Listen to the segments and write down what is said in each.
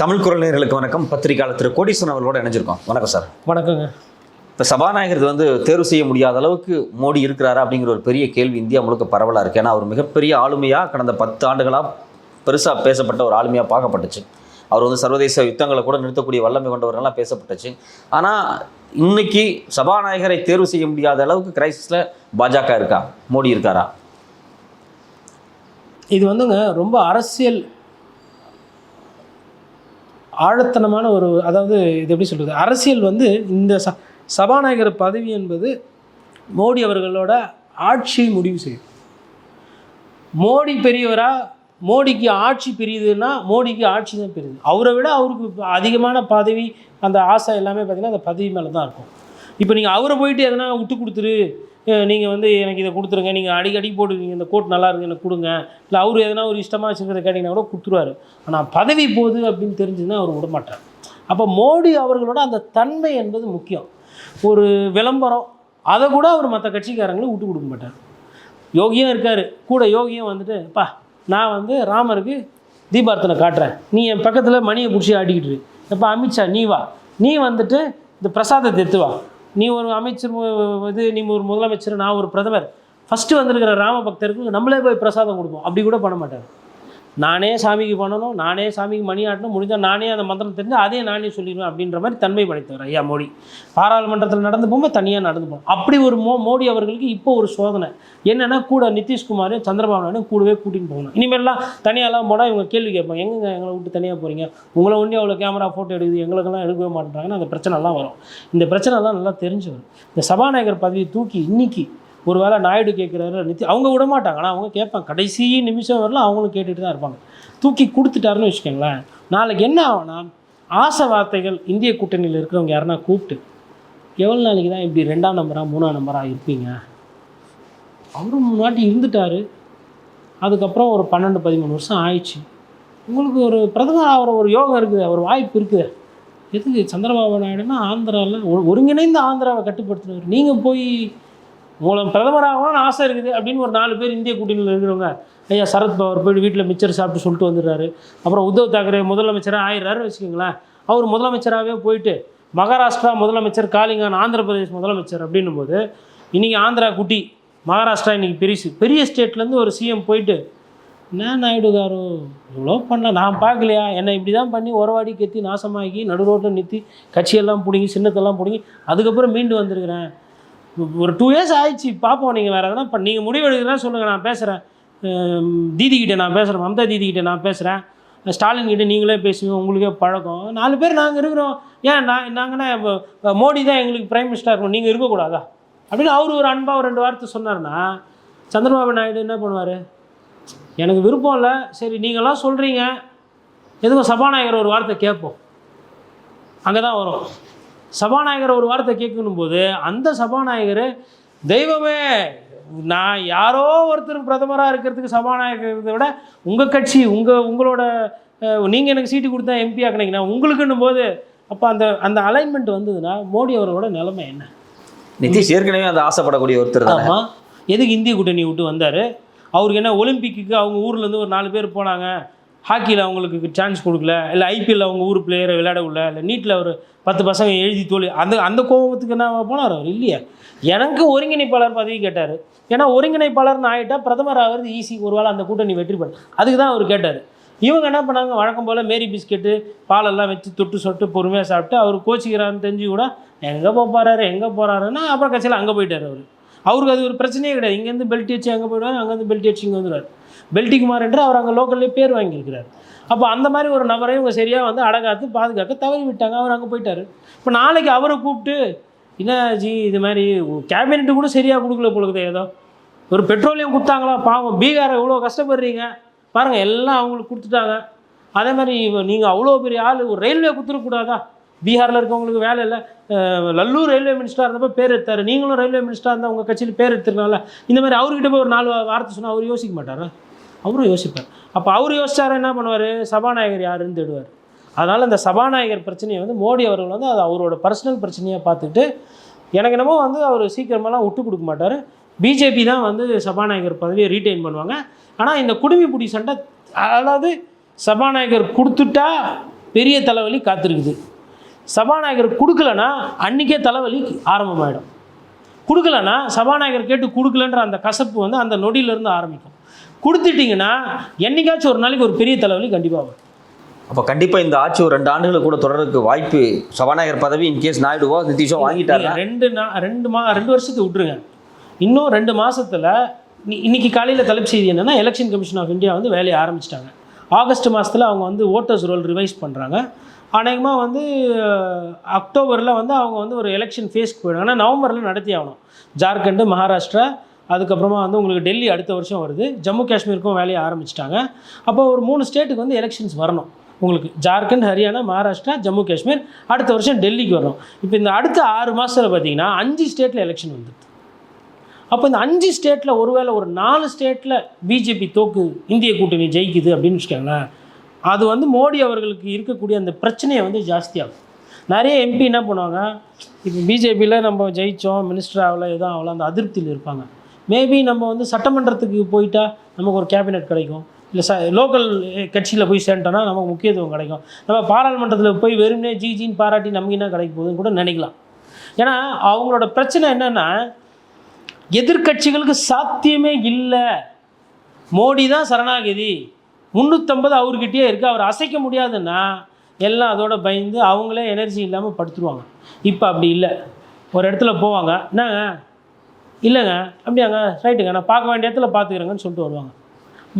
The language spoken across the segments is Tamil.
தமிழ் குரல் நேயர்களுக்கு வணக்கம். பத்திரிகையாளர் திரு கோடீஸ்வரன் அவர்களோட இணைஞ்சிருக்கோம். வணக்கம் சார். வணக்கங்க. இப்போ சபாநாயகர் வந்து தேர்வு செய்ய முடியாத அளவுக்கு மோடி இருக்கிறாரா அப்படிங்கிற ஒரு பெரிய கேள்வி இந்தியா முழுக்க பரவலாக இருக்கு. ஏன்னா அவர் மிகப்பெரிய ஆளுமையாக கடந்த பத்து ஆண்டுகளாக பெருசாக பேசப்பட்ட ஒரு ஆளுமையாக பார்க்கப்பட்டுச்சு. அவர் வந்து சர்வதேச யுத்தங்களை கூட நிறுத்தக்கூடிய வல்லமை கொண்டவர்கள்லாம் பேசப்பட்டுச்சு. ஆனால் இன்னைக்கு சபாநாயகரை தேர்வு செய்ய முடியாத அளவுக்கு கிரைசிஸில் பாஜக இருக்கா? மோடி இருக்காரா? இது வந்துங்க ரொம்ப அரசியல் ஆழத்தனமான ஒரு அதாவது இது எப்படி சொல்கிறது அரசியல் வந்து இந்த ச சபாநாயகர் பதவி என்பது மோடி அவர்களோட ஆட்சியை முடிவு செய்யும். மோடி பெரியவரா? மோடிக்கு ஆட்சி பிரியுதுன்னா மோடிக்கு ஆட்சி தான் பிரியுது. அவரை விட அவருக்கு அதிகமான பதவி அந்த ஆசை எல்லாமே பார்த்திங்கன்னா அந்த பதவி மேலே தான் இருக்கும். இப்போ நீங்கள் அவரை போயிட்டு எதனா விட்டு கொடுத்துரு நீங்கள் வந்து எனக்கு இதை கொடுத்துருங்க. நீங்கள் அடிக்கடி போட்டுருக்கீங்க. இந்த கோட் நல்லா இருக்கு எனக்கு கொடுங்க. இல்லை அவர் எதனா ஒரு இஷ்டமாக வச்சுக்கிறத கேட்டிங்கன்னா கூட கொடுத்துருவாரு. ஆனால் பதவி போகுது அப்படின்னு தெரிஞ்சுன்னா அவர் விடமாட்டார் அப்போ மோடி அவர்களோட அந்த தன்மை என்பது முக்கியம். ஒரு விளம்பரம் அதை கூட அவர் மற்ற கட்சிக்காரங்களும் விட்டு கொடுக்க மாட்டார். யோகியும் இருக்கார். கூட யோகியும் வந்துட்டு பா நான் வந்து ராமருக்கு தீபார்த்தனை காட்டுறேன். நீ என் பக்கத்தில் மணியை பிடிச்சி ஆடிக்கிட்டு இரு. எப்போ அமித்ஷா நீ வா. நீ வந்துட்டு இந்த பிரசாதத்தை எடுத்து வா. நீ ஒரு அமைச்சர் இது நீ ஒரு முதலமைச்சர் நான் ஒரு பிரதமர். ஃபஸ்ட்டு வந்திருக்கிற ராம பக்தருக்கு நம்மளே போய் பிரசாதம் கொடுப்போம். அப்படி கூட பண்ண மாட்டார். நானே சாமிக்கு பண்ணணும் நானே சாமிக்கு மணி ஆட்டணும் முடிஞ்சால் நானே அந்த மந்திரம் தெரிஞ்சு அதே நானே சொல்லிடுவேன் அப்படின்ற மாதிரி தன்மை படைத்தவர் ஐயா மோடி. பாராளுமன்றத்தில் நடந்து போகும்போது தனியாக நடந்து போகும். அப்படி ஒரு மோ மோடி அவர்களுக்கு இப்போ ஒரு சோதனை. என்னென்னா கூட நிதிஷ்குமாரையும் சந்திரபாபு நாயுடு கூடவே கூட்டின்னு போகணும். இனிமேல்லாம் தனியாகலாம் போனால் இவங்க கேள்வி கேட்பாங்க எங்கங்க எங்களை விட்டு தனியாக போகிறீங்க உங்களை ஒன்றே அவ்வளோ கேமரா ஃபோட்டோ எடுக்குது எங்களுக்கெல்லாம் எடுக்கவே மாட்டேறாங்கன்னு அந்த பிரச்சனைலாம் வரும். இந்த பிரச்சனைலாம் நல்லா தெரிஞ்சு வரும். இந்த சபாநாயகர் பதவியை தூக்கி இன்னைக்கு ஒரு வேளை நாயுடு கேட்குறாரு நித்தி அவங்க விட மாட்டாங்க ஆனால் அவங்க கேட்பாங்க. கடைசி நிமிஷம் வரலாம் அவங்களும் கேட்டுட்டு தான் இருப்பாங்க. தூக்கி கொடுத்துட்டாருன்னு வச்சுக்கோங்களேன். நாளைக்கு என்ன ஆகும்னா ஆசை வார்த்தைகள் இந்திய கூட்டணியில் இருக்கிறவங்க யாருன்னா கூப்பிட்டு எவ்வளோ நாளைக்கு தான் இப்படி ரெண்டாம் நம்பராக மூணாம் நம்பராக இருப்பீங்க? அவரும் மூணு வாட்டி இருந்துட்டாரு. அதுக்கப்புறம் ஒரு பன்னெண்டு பதிமூணு வருஷம் ஆயிடுச்சு. உங்களுக்கு ஒரு பிரதமர் ஆகிற ஒரு யோகம் இருக்குது ஒரு வாய்ப்பு இருக்குது. எதுக்கு சந்திரபாபு நாயுடுனா ஆந்திராவில் ஒரு- ஒருங்கிணைந்த ஆந்திராவை கட்டுப்படுத்தினவர் நீங்கள் போய் மூலம் பிரதமராகணும்னு ஆசை இருக்குது அப்படின்னு ஒரு நாலு பேர் இந்திய கூட்டணியில் இருக்கிறவங்க ஐயா சரத்பவர் போய் வீட்டில் மிச்சர் சாப்பிட்டு சொல்லிட்டு வந்துடுறாரு. அப்புறம் உத்தவ் தாக்கரே முதலமைச்சராக ஆயிடுறாருன்னு வச்சுக்கோங்களேன். அவர் முதலமைச்சராகவே போயிட்டு மகாராஷ்டிரா முதலமைச்சர் காளிங்கான் ஆந்திர பிரதேஷ் முதலமைச்சர் அப்படின்னும் போது இன்றைக்கி ஆந்திரா குட்டி மகாராஷ்டிரா இன்றைக்கி பெரிய பெரிய ஸ்டேட்லேருந்து ஒரு சிஎம் போயிட்டு என்ன நாயுடு காரு இவ்வளோ பண்ணல நான் பார்க்கலையா? என்னை இப்படி தான் பண்ணி உறவாடி கெத்தி நாசமாக்கி நடு ரோட்டில் நிறுத்தி கட்சியெல்லாம் பிடுங்கி சின்னத்தெல்லாம் பிடுங்கி அதுக்கப்புறம் மீண்டு வந்திருக்கிறேன். ஒரு டூ இயர்ஸ் ஆயிடுச்சு. பார்ப்போம் நீங்கள் வேறு எதனா இப்போ நீங்கள் முடிவு எடுக்கிறேன் சொல்லுங்கள் நான் பேசுகிறேன் தீதி நான் பேசுகிறேன் மம்தா தீதி நான் பேசுகிறேன் ஸ்டாலின் கிட்ட நீங்களே பேசுவீங்க உங்களுக்கே பழக்கம். நாலு பேர் நாங்கள் இருக்கிறோம். ஏன் நான் நாங்கன்னா மோடி தான் எங்களுக்கு பிரைம் மினிஸ்டர் இருக்கணும் நீங்கள் இருக்கக்கூடாதா அப்படின்னு அவர் ஒரு அன்பாக ஒரு ரெண்டு வார்த்தை சொன்னார்னா சந்திரபாபு நாயுடு என்ன பண்ணுவார்? எனக்கு விருப்பம் இல்லை. சரி நீங்களாம் சொல்கிறீங்க எதுவும் சபாநாயகர் ஒரு வார்த்தை கேட்போம். அங்கே தான் வரும். சபாநாயகர் ஒரு வார்த்தை கேட்கணும் போது அந்த சபாநாயகர் தெய்வமே நான் யாரோ ஒருத்தர் பிரதமராக இருக்கிறதுக்கு சபாநாயகரை விட உங்கள் கட்சி உங்கள் உங்களோட நீங்கள் எனக்கு சீட்டு கொடுத்தா எம்பி ஆக்கினீங்கன்னா உங்களுக்குன்னும் போது அப்போ அந்த அந்த அலைன்மெண்ட் வந்ததுன்னா மோடி அவர்களோட நிலைமை என்ன? நிதிஷ் ஏற்கனவே அந்த ஆசைப்படக்கூடிய ஒருத்தர் தானே. ஆமாம் எதுக்கு இந்திய கூட்டணி விட்டு வந்தார்? அவருக்கு என்ன ஒலிம்பிக்கு அவங்க ஊர்லேருந்து ஒரு நாலு பேர் போனாங்க. ஹாக்கியில் அவங்களுக்கு சான்ஸ் கொடுக்கல இல்லை ஐபிஎல் அவங்க ஊர் பிளேயரை விளையாட விடல இல்லை நீட்டில் ஒரு பத்து பசங்க எழுதி தோல்வி அந்த அந்த கோபத்துக்கு என்ன போனார் அவர்? இல்லையா. எனக்கு ஒருங்கிணைப்பாளர் பதவி கேட்டார். ஏன்னா ஒருங்கிணைப்பாளர்னு ஆகிட்டா பிரதமர் ஆகிறது ஈஸி ஒருவேளை அந்த கூட்டணி வெற்றி பெற அதுக்கு தான் அவர் கேட்டார். இவங்க என்ன பண்ணாங்க? வழக்கம் போல் மேரி பிஸ்கெட்டு பாலெல்லாம் வச்சு தொட்டு சொட்டு பொறுமையாக சாப்பிட்டு அவர் கோச்சிக்கிறான்னு தெரிஞ்சு கூட எங்கே போகிறாரு எங்கே போகிறாருன்னா அப்புறம் கட்சியில் அங்கே போயிட்டார் அவர். அவருக்கு அது ஒரு பிரச்சனையே கிடையாது. இங்கேருந்து பெல்ட் வச்சு அங்கே போயிடுவார் அங்கேருந்து பெல்ட் வச்சு இங்கே வந்துடுவார். பெல்டிகுமார் என்று அவர் அங்கே லோக்கல்லே பேர் வாங்கியிருக்கிறார். அப்போ அந்த மாதிரி ஒரு நபரை இவங்க சரியாக வந்து அடகாத்து பாதுகாக்க தவறி விட்டாங்க. அவர் அங்கே போயிட்டார். இப்போ நாளைக்கு அவரை கூப்பிட்டு என்ன ஜி இது மாதிரி கேபினெட்டு கூட சரியாக கொடுக்கல பொழுது ஏதோ. ஒரு பெட்ரோலியம் கொடுத்தாங்களா? பாவம் பீகாரை இவ்வளோ கஷ்டப்படுறீங்க. பாருங்கள் எல்லாம் அவங்களுக்கு கொடுத்துட்டாங்க. அதே மாதிரி நீங்கள் அவ்வளோ பெரிய ஆள் ஒரு ரயில்வே கொடுத்துடக்கூடாதா பீகாரில் இருக்கவங்களுக்கு வேலை இல்லை. லல்லூர் ரயில்வே மினிஸ்டராக இருந்தப்போ பேர் எடுத்தார். நீங்களும் ரயில்வே மினிஸ்டராக இருந்தால் உங்கள் கட்சியில் பேர் எடுத்துருக்கனால இந்த மாதிரி அவர்கிட்ட போய் ஒரு நாலு வார்த்தை சொன்னால் அவர் யோசிக்க மாட்டாரா? அவரும் யோசிப்பார். அப்போ அவர் யோசிச்சார் என்ன பண்ணுவார்? சபாநாயகர் யாருன்னு தேடுவார். அதனால் அந்த சபாநாயகர் பிரச்சனையை வந்து மோடி அவர்கள் வந்து அது அவரோட பர்சனல் பிரச்சனையாக பார்த்துக்கிட்டு எனக்கு என்னமோ வந்து அவர் சீக்கிரமெல்லாம் விட்டு கொடுக்க மாட்டார். பிஜேபி தான் வந்து சபாநாயகர் பதவியை ரீட்டைன் பண்ணுவாங்க. ஆனால் இந்த குடுமி புடி சண்டை அதாவது சபாநாயகர் கொடுத்துட்டா பெரிய தலைவலி காத்திருக்குது. சபாநாயகர் கொடுக்கலன்னா அன்றைக்கே தலைவலி ஆரம்பமாயிடும். கொடுக்கலன்னா சபாநாயகர் கேட்டு கொடுக்கலன்ற அந்த கசப்பு வந்து அந்த நொடியிலேருந்து ஆரம்பிக்கும். கொடுத்துட்டிங்கன்னா என்னைக்காச்சும் ஒரு நாளைக்கு ஒரு பெரிய தலைவலி கண்டிப்பாக வரும். அப்போ கண்டிப்பாக இந்த ஆட்சி ஒரு ரெண்டு ஆண்டுகள் கூட தொடர்றதுக்கு வாய்ப்பு சபாநாயகர் பதவி இன்கேஸ் நாயுடுவோ நிதிஷோ வாங்கிட்டாருன்னா நீங்க ரெண்டு நா ரெண்டு மா ரெண்டு வருஷத்துக்கு விட்டுருங்க. இன்னும் ரெண்டு மாசத்துல இன்னி- இன்னைக்கு காலையில் தலைப்பு செய்தி என்னன்னா எலெக்ஷன் கமிஷன் ஆஃப் இந்தியா வந்து வேலையை ஆரம்பிச்சிட்டாங்க. ஆகஸ்ட் மாதத்தில் அவங்க வந்து ஓட்டர்ஸ் ரோல் ரிவைஸ் பண்ணுறாங்க அநேகமாக வந்து அக்டோபரில் வந்து அவங்க வந்து ஒரு எலெக்ஷன் ஃபேஸ்க்கு போயிடுவாங்க. ஆனால் நவம்பரில் நடத்தி ஆகணும். ஜார்க்கண்டு மகாராஷ்டிரா அதுக்கப்புறமா வந்து உங்களுக்கு டெல்லி அடுத்த வருஷம் வருது. ஜம்மு காஷ்மீருக்கும் வேலையை ஆரம்பிச்சிட்டாங்க. அப்போ ஒரு மூணு ஸ்டேட்டுக்கு வந்து எலெக்ஷன்ஸ் வரணும். உங்களுக்கு ஜார்க்கண்ட் ஹரியானா மகாராஷ்டிரா ஜம்மு காஷ்மீர் அடுத்த வருஷம் டெல்லிக்கு வரணும். இப்போ இந்த அடுத்த ஆறு மாதத்தில் பார்த்தீங்கன்னா அஞ்சு ஸ்டேட்டில் எலெக்ஷன் வந்துடுது. அப்போ இந்த அஞ்சு ஸ்டேட்டில் ஒருவேளை ஒரு நாலு ஸ்டேட்டில் பிஜேபி தோக்கு இந்திய கூட்டணி ஜெயிக்குது அப்படின்னு வச்சுக்கோங்களேன். அது வந்து மோடி அவர்களுக்கு இருக்கக்கூடிய அந்த பிரச்சனையை வந்து ஜாஸ்தியாகும் நிறைய எம்பி என்ன பண்ணுவாங்க? இப்போ பிஜேபியில் நம்ம ஜெயித்தோம் மினிஸ்டர் ஆகல எதுவும் ஆகல அந்த அதிருப்தியில் இருப்பாங்க. மேபி நம்ம வந்து சட்டமன்றத்துக்கு போயிட்டா நமக்கு ஒரு கேபினெட் கிடைக்கும். இல்லை ச லோக்கல் eh, கட்சியில் போய் சேர்ந்துட்டோன்னா நமக்கு முக்கியத்துவம் கிடைக்கும். நம்ம பாராளுமன்றத்தில் போய் வெறுமனே ஜி ஜின்னு பாராட்டி நமக்கு என்ன கிடைக்க போகுதுன்னு கூட நினைக்கலாம். ஏன்னா அவங்களோட பிரச்சனை என்னென்னா எதிர்க்கட்சிகளுக்கு சாத்தியமே இல்லை. மோடி தான் சரணாகதி. முந்நூற்றம்பது அவர்கிட்டயே இருக்குது அவர் அசைக்க முடியாதுன்னா எல்லாம் அதோட பயந்து அவங்களே எனர்ஜி இல்லாமல் படுத்துருவாங்க. இப்போ அப்படி இல்லை. ஒரு இடத்துல போவாங்க. என்னங்க? இல்லைங்க அப்படியாங்க ரைட்டுங்க நான் பார்க்க வேண்டிய இடத்துல பார்த்துக்கிறேங்கன்னு சொல்லிட்டு வருவாங்க.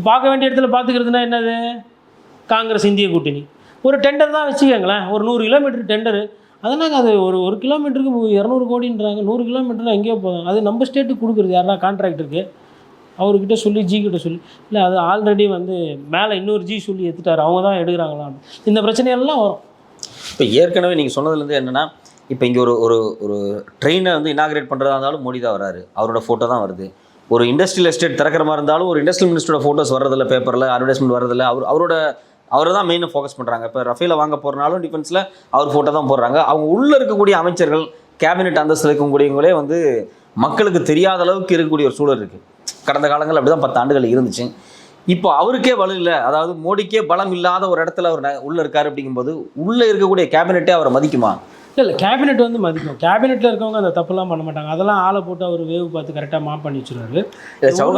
பார்க்க வேண்டிய இடத்துல பார்த்துக்கிறதுனா என்னது? காங்கிரஸ் இந்திய கூட்டணி. ஒரு டெண்டர் தான் வச்சுக்கோங்களேன் ஒரு நூறு கிலோமீட்டர் டெண்டரு அதனால அது ஒரு ஒரு கிலோமீட்டருக்கு இரநூறு கோடின்றாங்க நூறு கிலோமீட்டர் எங்கேயோ போதும். அது நம்ம ஸ்டேட்டுக்கு கொடுக்குறது யாருன்னா கான்ட்ராக்டருக்கு அவர்கிட்ட சொல்லி ஜி கிட்ட சொல்லி. இல்லை அது ஆல்ரெடி வந்து மேலே இன்னொரு ஜி சொல்லி எடுத்துட்டாரு. அவங்க தான் எடுக்கிறாங்களா இந்த பிரச்சனையெல்லாம் வரும். இப்போ ஏற்கனவே நீங்கள் சொன்னதுலேருந்து என்னென்னா இப்போ இங்கே ஒரு ஒரு ஒரு ட்ரெயினை வந்து இனாகிரேட் பண்ணுறதா இருந்தாலும் மோடி தான் வராரு. அவரோட ஃபோட்டோ தான் வருது. ஒரு இண்டஸ்ட்ரியல் எஸ்டேட் திறக்கிற மாதிரி இருந்தாலும் ஒரு இண்டஸ்ட்ரியல் மினிஸ்டரோட ஃபோட்டோஸ் வர்றதில்ல பேப்பரில் அட்வர்டைஸ்மெண்ட் வர்றதில்ல. அவர் அவரோட அவரை தான் மெயினாக ஃபோக்கஸ் பண்ணுறாங்க இப்போ ரஃபேல வாங்க போகிறனாலும் டிஃபென்ஸில் அவர் ஃபோட்டோ தான் போடுறாங்க. அவங்க உள்ளே இருக்கக்கூடிய அமைச்சர்கள் கேபினெட் அந்தஸ்தில் இருக்கக்கூடியவங்களே வந்து மக்களுக்கு தெரியாத அளவுக்கு இருக்கக்கூடிய ஒரு சூழல் இருக்குது கடந்த காலங்கள் அப்படி தான் பத்து ஆண்டுகள் இருந்துச்சு. இப்போ அவருக்கே பலம் இல்லை. அதாவது மோடிக்கே பலம் இல்லாத ஒரு இடத்துல அவர் ந- இருக்கார் அப்படிங்கும்போது உள்ளே இருக்கக்கூடிய கேபினெட்டே அவரை மதிக்குமா? இல்லை இல்லை கேபினெட் வந்து மதிக்கும். கேபினெட்டில் இருக்கவங்க அந்த தப்புலாம் பண்ண மாட்டாங்க. அதெல்லாம் ஆளை போட்டு அவர் வேவு பார்த்து கரெக்டாக மாப் பண்ணி வச்சுருவாரு.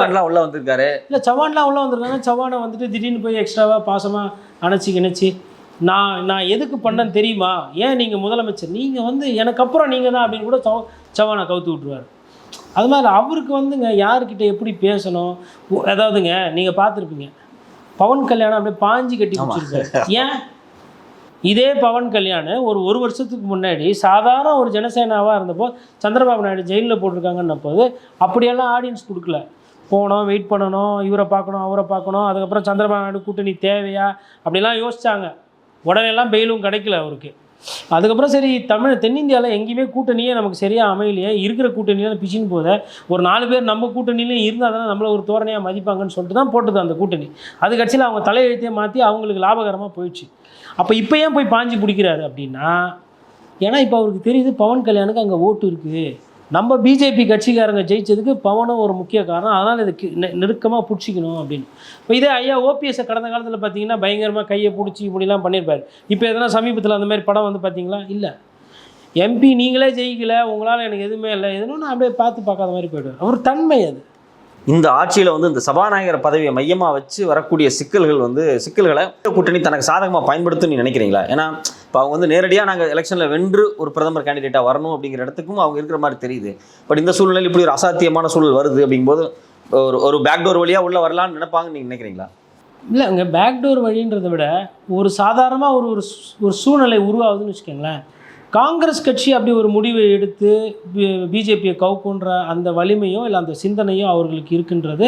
இல்ல உள்ள வந்திருக்காரு. இல்லை சவான்லாம் உள்ள வந்திருக்காங்க சவானை வந்துட்டு திடீர்னு போய் எக்ஸ்ட்ராவாக பாசமாக அணைச்சி கிணைச்சி நான் நான் எதுக்கு பண்ணேன்னு தெரியுமா? ஏன் நீங்கள் முதலமைச்சர்? நீங்கள் வந்து எனக்கு அப்புறம் நீங்கள் தான் அப்படின்னு கூட சவ சவானை கவுத்து விட்ருவார் அது மாதிரி அவருக்கு வந்துங்க யார்கிட்ட எப்படி பேசணும்? அதாவதுங்க நீங்கள் பார்த்துருப்பீங்க. பவன் கல்யாணம் அப்படியே பாஞ்சு கட்டி பிடிச்சிருக்காரு ஏன்? இதே பவன் கல்யாண் ஒரு ஒரு வருஷத்துக்கு முன்னாடி சாதாரண ஒரு ஜனசேனாவாக இருந்தப்போ சந்திரபாபு நாயுடு ஜெயிலில் போட்டிருக்காங்கன்ன போது அப்படியெல்லாம் ஆடியன்ஸ் கொடுக்கல. போனோம் வெயிட் பண்ணணும் இவரை பார்க்கணும் அவரை பார்க்கணும் அதுக்கப்புறம் சந்திரபாபு நாயுடு கூட்டணி தேவையா? அப்படிலாம் யோசித்தாங்க உடனே எல்லாம் பெயிலும் கிடைக்கல அவருக்கு. அதுக்கப்புறம் சரி தமிழ் தென்னிந்தியாவில் எங்கேயுமே கூட்டணியே நமக்கு சரியாக அமையலையே. இருக்கிற கூட்டணியில் பிச்சின்னு போத ஒரு நாலு பேர் நம்ம கூட்டணியிலையும் இருந்தால் தானே நம்மளை ஒரு தோரணையாக மதிப்பாங்கன்னு சொல்லிட்டு தான் போட்டது அந்த கூட்டணி. அது கட்சியில் அவங்க தலையெழுத்தையே மாற்றி அவங்களுக்கு லாபகரமாக போயிடுச்சு. அப்போ இப்போ ஏன் போய் பாஞ்சு பிடிக்கிறாரு அப்படின்னா ஏன்னா இப்போ அவருக்கு தெரியுது பவன் கல்யாணுக்கு அங்கே ஓட்டு இருக்குது நம்ம பிஜேபி கட்சிக்காரங்க ஜெயிச்சதுக்கு பவனும் ஒரு முக்கிய காரணம். அதனால் இதுக்கு நெருக்கமாக பிடிச்சிக்கணும் அப்படின்னு. இப்போ இதே ஐயா ஓபிஎஸ்ஸை கடந்த காலத்தில் பார்த்தீங்கன்னா பயங்கரமாக கையை பிடிச்சி இப்படிலாம் பண்ணியிருப்பாரு இப்போ எதனா சமீபத்தில் அந்த மாதிரி படம் வந்து பார்த்தீங்களா இல்லை. எம்பி நீங்களே ஜெயிக்கல உங்களால் எனக்கு எதுவுமே இல்லை. எதுவும் நான் அப்படியே பார்த்து பார்க்காத மாதிரி போய்டுவேன் அவர் தன்மை அது. இந்த ஆட்சியில் வந்து இந்த சபாநாயகர் பதவியை மையமாக வச்சு வரக்கூடிய சிக்கல்கள் வந்து சிக்கல்களை கூட்டணி தனக்கு சாதகமாக பயன்படுத்தும் நினைக்கிறீங்களா? ஏன்னா இப்போ அவங்க வந்து நேரடியாக நாங்கள் எலெக்ஷனில் வென்று ஒரு பிரதமர் கேண்டிடேட்டாக வரணும் அப்படிங்கிற இடத்துக்கும் அவங்க இருக்கிற மாதிரி தெரியுது. பட் இந்த சூழ்நிலையில் இப்படி ஒரு அசாத்தியமான சூழல் வருது அப்படிங்கும்போது ஒரு ஒரு பேக்டோர் வழியாக உள்ளே வரலான்னு நினைப்பாங்கன்னு நீங்கள் நினைக்கிறீங்களா? இல்லை அங்கே பேக்டோர் வழின்றதை விட ஒரு சாதாரணமாக ஒரு ஒரு ஒரு சூழ்நிலை உருவாகுதுன்னு வச்சுக்கோங்களேன். காங்கிரஸ் கட்சி அப்படி ஒரு முடிவை எடுத்து பிஜேபியை கவுக்குன்ற அந்த வலிமையும் இல்லை அந்த சிந்தனையும் அவர்களுக்கு இருக்கின்றது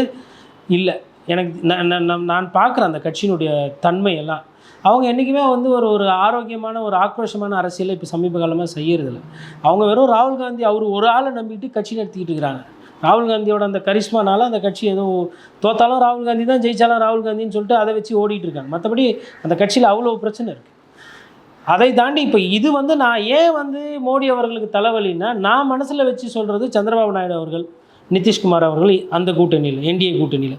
இல்லை. எனக்கு நான் நான் நான் பார்க்குறேன் அந்த கட்சியினுடைய தன்மையெல்லாம். அவங்க என்றைக்குமே வந்து ஒரு ஒரு ஆரோக்கியமான ஒரு ஆக்ரோஷமான அரசியலை இப்போ சமீப காலமாக செய்யறதில்ல. அவங்க வெறும் ராகுல் காந்தி அவர் ஒரு ஆளை நம்பிட்டு கட்சி நடத்திக்கிட்டு இருக்கிறாங்க ராகுல் காந்தியோட அந்த கரிஷ்மானால அந்த கட்சி எதுவும் தோத்தாலும் ராகுல் காந்தி தான் ஜெயிச்சாலும் ராகுல் காந்தின்னு சொல்லிட்டு அதை வச்சு ஓடிட்டு இருக்காங்க. மற்றபடி அந்த கட்சியில் அவ்வளோ பிரச்சனை இருக்குது அதை தாண்டி இப்போ இது வந்து நான் ஏன் வந்து மோடி அவர்களுக்கு தலைவலின்னா நான் மனசில் வச்சு சொல்கிறது சந்திரபாபு நாயுடு அவர்கள் நிதிஷ்குமார் அவர்கள் அந்த கூட்டணியில் என்டிஏ கூட்டணியில்.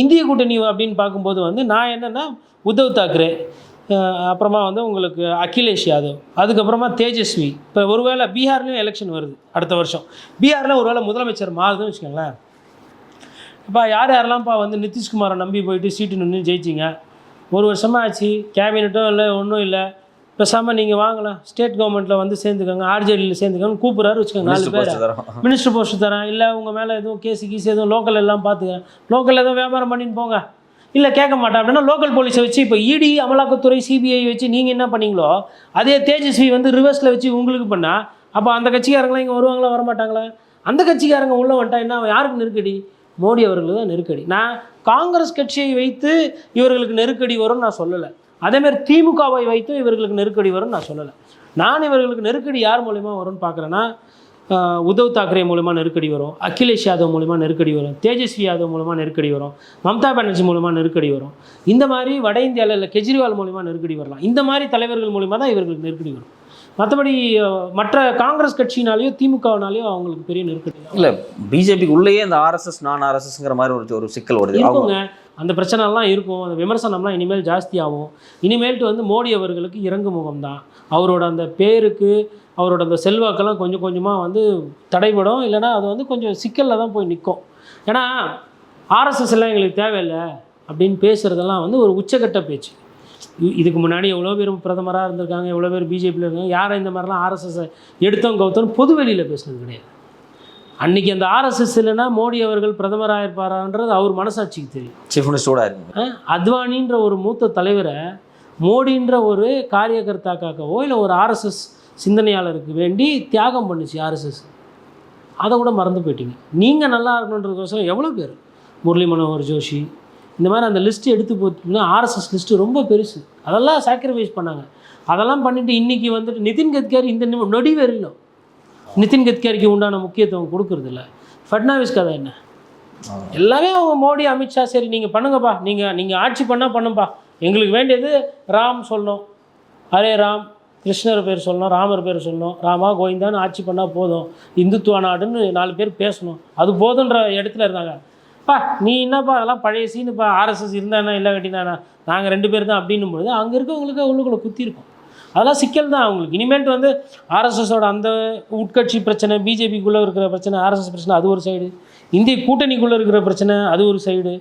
இந்திய கூட்டணி அப்படின்னு பார்க்கும்போது வந்து நான் என்னென்னா உத்தவ் தாக்கரே அப்புறமா வந்து உங்களுக்கு அகிலேஷ் யாதவ் அதுக்கப்புறமா தேஜஸ்வி. இப்போ ஒருவேளை பீகார்லேயும் எலெக்ஷன் வருது அடுத்த வருஷம். பீகாரில் ஒருவேளை முதலமைச்சர் மாறுதுன்னு வச்சுக்கோங்களேன். இப்போ யார் யாரெல்லாம்ப்பா வந்து நிதிஷ்குமாரை நம்பி போயிட்டு சீட்டு நின்று ஜெயிச்சிங்க? ஒரு வருஷமாக ஆச்சு கேபினட்டும் இல்லை ஒன்றும் இல்லை. பேசாமல் நீங்கள் வாங்கலாம். ஸ்டேட் கவர்மெண்ட்டில் வந்து சேர்ந்துக்கோங்க. ஆர்ஜேடியில் சேர்ந்துக்கோங்க கூப்பிட்றாரு. வச்சுக்கோங்க நாலு பேர். மினிஸ்டர் போஸ்ட் தரேன். இல்லை உங்கள் மேலே எதுவும் கேஸு கீஸ் எதுவும் லோக்கல் எல்லாம் பார்த்துக்கிறேன் லோக்கல் எதுவும் வியாபாரம் பண்ணின்னு போங்க. இல்லை கேட்க மாட்டேன். அப்படின்னா லோக்கல் போலீஸை வச்சு இப்போ இடி அமலாக்கத்துறை சிபிஐ வச்சு நீங்கள் என்ன பண்ணீங்களோ அதே தேஜஸ்வி வந்து ரிவர்ஸில் வச்சு உங்களுக்கு பண்ணால் அப்போ அந்த கட்சிக்காரங்களாம் இங்கே வருவாங்களா வரமாட்டாங்களா? அந்த கட்சிக்காரங்க உள்ள வந்துட்டா என்ன யாருக்கு நெருக்கடி? மோடி அவர்களுக்கு தான் நெருக்கடி. நான் காங்கிரஸ் கட்சியை வைத்து இவர்களுக்கு நெருக்கடி வரும்னு நான் சொல்லலை. அதேமாதிரி திமுகவை வைத்து இவர்களுக்கு நெருக்கடி வரும்னு நான் சொல்லலை. நான் இவர்களுக்கு நெருக்கடி யார் மூலிமா வரும்னு பார்க்குறேன்னா உத்தவ் தாக்கரே மூலமா நெருக்கடி வரும் அகிலேஷ் யாதவ் மூலமா நெருக்கடி வரும் தேஜஸ்வி யாதவ் மூலமா நெருக்கடி வரும் மம்தா பானர்ஜி மூலமா நெருக்கடி வரும். இந்த மாதிரி வட இந்தியாவில் இல்லை கெஜ்ரிவால் மூலிமா நெருக்கடி வரலாம். இந்த மாதிரி தலைவர்கள் மூலிமா தான் இவர்களுக்கு நெருக்கடி வரும். மற்றபடி மற்ற காங்கிரஸ் கட்சினாலேயோ திமுகவினாலேயோ அவங்களுக்கு பெரிய நெருக்கடி இல்லை. பிஜேபிக்கு உள்ளேயே இந்த ஆர்எஸ்எஸ் நான் ஆர்எஸ்எஸ்ங்கிற மாதிரி ஒரு ஒரு சிக்கல் வருது. இருக்குங்க. அந்த பிரச்சனைலாம் இருக்கும். அந்த விமர்சனம்லாம் இனிமேல் ஜாஸ்தியாகும். இனிமேல்ட்டு வந்து மோடி அவர்களுக்கு இறங்கு முகம் தான் அவரோட அந்த பேருக்கு அவரோட அந்த செல்வாக்கெல்லாம் கொஞ்சம் கொஞ்சமாக வந்து தடைபடும். இல்லைன்னா அது வந்து கொஞ்சம் சிக்கலில் தான் போய் நிற்கும். ஏன்னா ஆர்எஸ்எஸ் எல்லாம் எங்களுக்கு தேவையில்லை அப்படின்னு பேசுகிறதெல்லாம் வந்து ஒரு உச்சக்கட்ட பேச்சு. இதுக்கு முன்னாடி எவ்வளோ பேர் பிரதமராக இருந்திருக்காங்க எவ்வளோ பேர் பிஜேபியில் இருக்காங்க யாரை இந்த மாதிரிலாம் ஆர்எஸ்எஸ் எடுத்தோம் கவுத்தோம் பொது வெளியில் பேசுனது கிடையாது. அன்னைக்கு அந்த ஆர்எஸ்எஸ் இல்லைன்னா மோடி அவர்கள் பிரதமராக இருப்பாரான்றது அவர் மனசாட்சிக்கு தெரியும். சீஃப் மினிஸ்டரோட அத்வானின்ற ஒரு மூத்த தலைவரை மோடின்ற ஒரு காரியகர்த்தாக்காகவோ இல்லை ஒரு ஆர்எஸ்எஸ் சிந்தனையாளருக்கு வேண்டி தியாகம் பண்ணுச்சு ஆர்எஸ்எஸ் அதை கூட மறந்து போயிட்டீங்க. நீங்கள் நல்லா இருக்கணுன்றதுக்கோசரம் எவ்வளோ பேர்? முரளி மனோகர் ஜோஷி. இந்த மாதிரி அந்த லிஸ்ட்டு எடுத்து போட்டிங்கன்னா ஆர்எஸ்எஸ் லிஸ்ட்டு ரொம்ப பெருசு. அதெல்லாம் சாக்ரிஃபைஸ் பண்ணாங்க. அதெல்லாம் பண்ணிட்டு இன்றைக்கி வந்துட்டு நிதின் கட்கரி இந்த நொடி வரையிலும் நிதின் கட்கரிக்கு உண்டான முக்கியத்துவம் கொடுக்கறது ஃபட்னாவிஸ் கதை என்ன? எல்லாமே அவங்க மோடி அமித்ஷா சரி நீங்கள் பண்ணுங்கப்பா. நீங்கள் நீங்கள் ஆட்சி பண்ணால் பண்ணுப்பா எங்களுக்கு வேண்டியது ராம் சொல்லணும். ஹரே ராம் கிருஷ்ணர் பேர் சொல்லணும் ராமர் பேர் சொல்லணும். ராமா கோவிந்தான்னு ஆட்சி பண்ணால் போதும். இந்துத்துவ நாடுன்னு நாலு பேர் பேசணும். அது போதுன்ற இடத்துல இருந்தாங்க. பா நீ என்னப்பா அதெல்லாம் பழைய சீனுப்பா? ஆர்எஸ்எஸ் இருந்தானா இல்லை கட்டினானா? நாங்கள் ரெண்டு பேர் தான் அப்படின்னும் பொழுது அங்கே இருக்கவங்களுக்கு உள்ளுக்குள்ளே குத்தி இருக்கும். அதெல்லாம் சிக்கல் தான் அவங்களுக்கு. இனிமேல்ட்டு வந்து ஆர்எஸ்எஸோட அந்த உட்கட்சி பிரச்சனை பிஜேபிக்குள்ளே இருக்கிற பிரச்சனை ஆர்எஸ்எஸ் பிரச்சனை அது ஒரு சைடு. இந்திய கூட்டணிக்குள்ளே இருக்கிற பிரச்சனை அது ஒரு சைடு.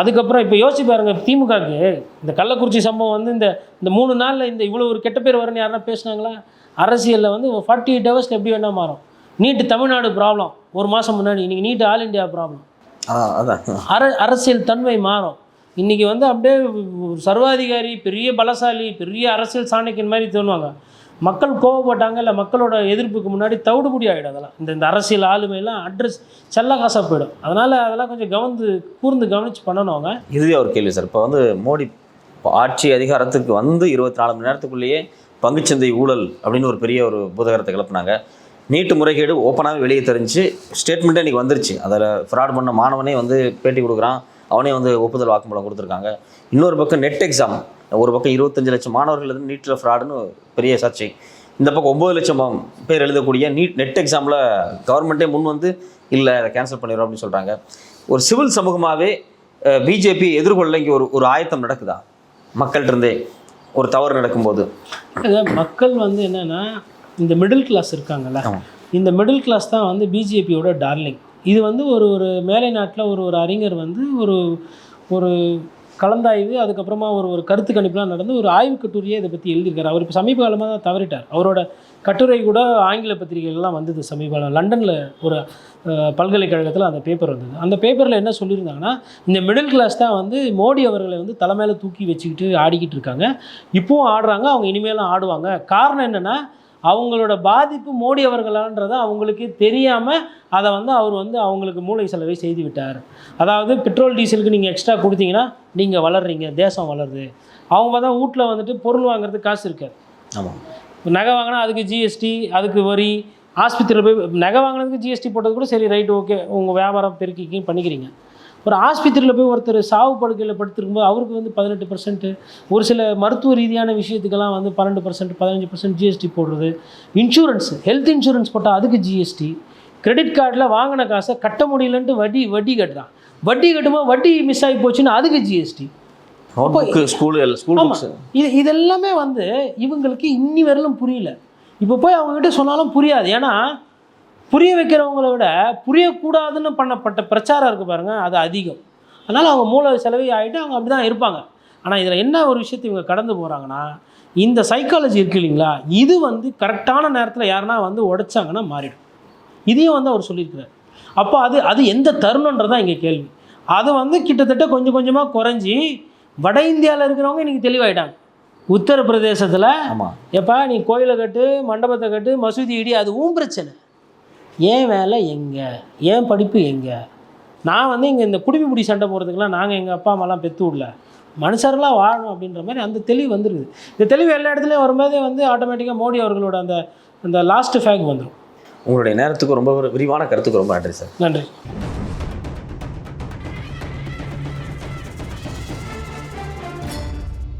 அதுக்கப்புறம் இப்போ யோசிச்சு பாருங்க திமுகக்கு இந்த கள்ளக்குறிச்சி சம்பவம் வந்து இந்த இந்த மூணு நாளில் இந்த இவ்வளோ ஒரு கெட்ட பேர் வரும்னு யாருன்னா பேசுனாங்களா? அரசியலில் வந்து ஃபார்ட்டி எயிட் ஹவர்ஸில் எப்படி வேணால் மாறும். நீட்டு தமிழ்நாடு ப்ராப்ளம் ஒரு மாதம் முன்னாடி இன்றைக்கி நீட்டு ஆல் இந்தியா ப்ராப்ளம் அர அரசியல் தன்மை மாறும். இன்றைக்கி வந்து அப்படியே ஒரு சர்வாதிகாரி பெரிய பலசாலி பெரிய அரசியல் சாணிக்கன் மாதிரி தோணுவாங்க. மக்கள் கோவப்பட்டாங்க இல்லை மக்களோட எதிர்ப்புக்கு முன்னாடி தவிடுபடி ஆகிடும் அதெல்லாம். இந்த இந்த அரசியல் ஆளுமையெல்லாம் அட்ரஸ் செல்ல காசாக போயிடும். அதனால் அதெல்லாம் கொஞ்சம் கவர்ந்து கூர்ந்து கவனித்து பண்ணணும் அவங்க. இதுவே ஒரு கேள்வி சார். இப்போ வந்து மோடி இப்போ ஆட்சி அதிகாரத்துக்கு வந்து இருபத்தி நாலு மணி நேரத்துக்குள்ளேயே பங்குச்சந்தை ஊழல் அப்படின்னு ஒரு பெரிய ஒரு புதகரத்தை கிளப்புனாங்க. நீட்டு முறைகேடு ஓப்பனாகவே வெளியே தெரிஞ்சு ஸ்டேட்மெண்ட்டே இன்றைக்கி வந்துருச்சு. அதில் ஃப்ராட் பண்ண மாணவனே வந்து பேட்டி கொடுக்குறான். அவனே வந்து ஒப்புதல் வாக்குமூலம் கொடுத்துருக்காங்க. இன்னொரு பக்கம் நெட் எக்ஸாம் ஒரு பக்கம் இருபத்தஞ்சு லட்சம் மாணவர்கள் எழுது நீட்டில் ஃப்ராடுன்னு பெரிய சர்ச்சை. இந்த பக்கம் ஒம்பது லட்சம் பேர் எழுதக்கூடிய நீட் நெட் எக்ஸாமில் கவர்மெண்ட்டே முன் வந்து இல்லை அதை கேன்சல் பண்ணிடுறோம் அப்படின்னு சொல்கிறாங்க ஒரு சிவில் சமூகமாகவே பிஜேபி எதிர்கொள்ள இங்கே ஒரு ஒரு ஆயத்தம் நடக்குதா? மக்கள்கிட்ட இருந்தே ஒரு தவறு நடக்கும்போது. மக்கள் வந்து என்னென்னா இந்த மிடில் கிளாஸ் இருக்காங்கல்ல. இந்த மிடில் கிளாஸ் தான் வந்து பிஜேபியோட டார்லிங் இது வந்து ஒரு ஒரு மேலை நாட்டில் ஒரு ஒரு அறிஞர் வந்து ஒரு ஒரு கலந்தாய்வு அதுக்கப்புறமா ஒரு ஒரு கருத்து கணிப்புலாம் நடந்து ஒரு ஆய்வு கட்டுரையே இதை பற்றி எழுதியிருக்காரு. அவர் இப்போ சமீப காலமாக தான் தவறிட்டார். அவரோட கட்டுரை கூட ஆங்கில பத்திரிகைகள்லாம் வந்தது சமீப காலம். லண்டனில் ஒரு பல்கலைக்கழகத்தில் அந்த பேப்பர் வந்தது. அந்த பேப்பரில் என்ன சொல்லியிருந்தாங்கன்னா இந்த மிடில் கிளாஸ் தான் வந்து மோடி அவர்களை வந்து தலைமையில தூக்கி வச்சுக்கிட்டு ஆடிக்கிட்டு இருக்காங்க. இப்போவும் ஆடுறாங்க அவங்க இனிமேலும் ஆடுவாங்க. காரணம் என்னென்னா அவங்களோட பாதிப்பு மோடி அவர்களான்றதை அவங்களுக்கு தெரியாமல் அதை வந்து அவர் வந்து அவங்களுக்கு மூளை செலவை செய்து விட்டார். அதாவது பெட்ரோல் டீசலுக்கு நீங்கள் எக்ஸ்ட்ரா கொடுத்தீங்கன்னா நீங்கள் வளர்றீங்க தேசம் வளருது. அவங்க தான் வீட்டில் வந்துட்டு பொருள் வாங்குறதுக்கு காசு இருக்காது ஆமாம் நகை வாங்கினா அதுக்கு ஜிஎஸ்டி அதுக்கு வரி ஆஸ்பத்திரியில் போய் நகை வாங்கினதுக்கு ஜிஎஸ்டி போட்டது கூட சரி ரைட் ஓகே உங்கள் வியாபாரம் பெருக்கிக்கி பண்ணிக்கிறீங்க. ஒரு ஆஸ்பத்திரியில் போய் ஒருத்தர் சாவு படுக்கையில் படுத்திருக்கும்போது அவருக்கு வந்து பதினெட்டு பர்சன்ட் ஒரு சில மருத்துவ ரீதியான விஷயத்துக்கெல்லாம் வந்து பன்னெண்டு பர்சன்ட் பதினஞ்சு பர்சன்ட் ஜிஎஸ்டி போடுறது. இன்சூரன்ஸ் ஹெல்த் இன்சூரன்ஸ் போட்டால் அதுக்கு ஜிஎஸ்டி கிரெடிட் கார்டில் வாங்கின காசை கட்ட முடியலன்ட்டு வட்டி வட்டி கட்டுறான். வட்டி கட்டும்போது வட்டி மிஸ் ஆகி போச்சுன்னா அதுக்கு ஜிஎஸ்டி இது இதெல்லாமே வந்து இவங்களுக்கு இன்னி வரலும் புரியல. இப்போ போய் அவங்ககிட்ட சொன்னாலும் புரியாது. ஏன்னா புரிய வைக்கிறவங்கள விட புரியக்கூடாதுன்னு பண்ணப்பட்ட பிரச்சாரம் இருக்குது பாருங்க அது அதிகம். அதனால் அவங்க மூல செலவி ஆகிட்டு அவங்க அப்படி தான் இருப்பாங்க. ஆனால் இதில் என்ன ஒரு விஷயத்தை இவங்க கடந்து போகிறாங்கன்னா இந்த சைக்காலஜி இருக்கு இல்லைங்களா? இது வந்து கரெக்டான நேரத்தில் யாருன்னா வந்து உடைச்சாங்கன்னா மாறிடும். இதையும் வந்து அவர் சொல்லியிருக்கிறார். அப்போ அது அது எந்த தருணன்றது தான் இங்கே கேள்வி. அது வந்து கிட்டத்தட்ட கொஞ்சம் கொஞ்சமாக குறைஞ்சி வட இந்தியாவில் இருக்கிறவங்க இன்னைக்கு தெளிவாயிட்டாங்க. உத்தரப்பிரதேசத்தில் எப்பா நீ கோயிலை கட்டு மண்டபத்தை கட்டு மசூதி இடி அது உன் பிரச்சனை. ஏன் வேலை எங்கே? ஏன் படிப்பு எங்கே? நான் வந்து இங்கே இந்த குடிமிப்பிடி சண்டை போகிறதுக்கெல்லாம் நாங்கள் எங்கள் அப்பா அம்மாலாம் பெற்று விடல. மனுஷர்களாக வாழணும் அப்படின்ற மாதிரி அந்த தெளிவு வந்துருக்குது. இந்த தெளிவு எல்லா இடத்துலையும் வரும்போதே வந்து ஆட்டோமேட்டிக்காக மோடி அவர்களோட அந்த அந்த லாஸ்ட் ஃபேக் வந்துடும் உங்களுடைய நேரத்துக்கு ரொம்ப விரிவான கருத்துக்கு ரொம்ப நன்றி சார். நன்றி.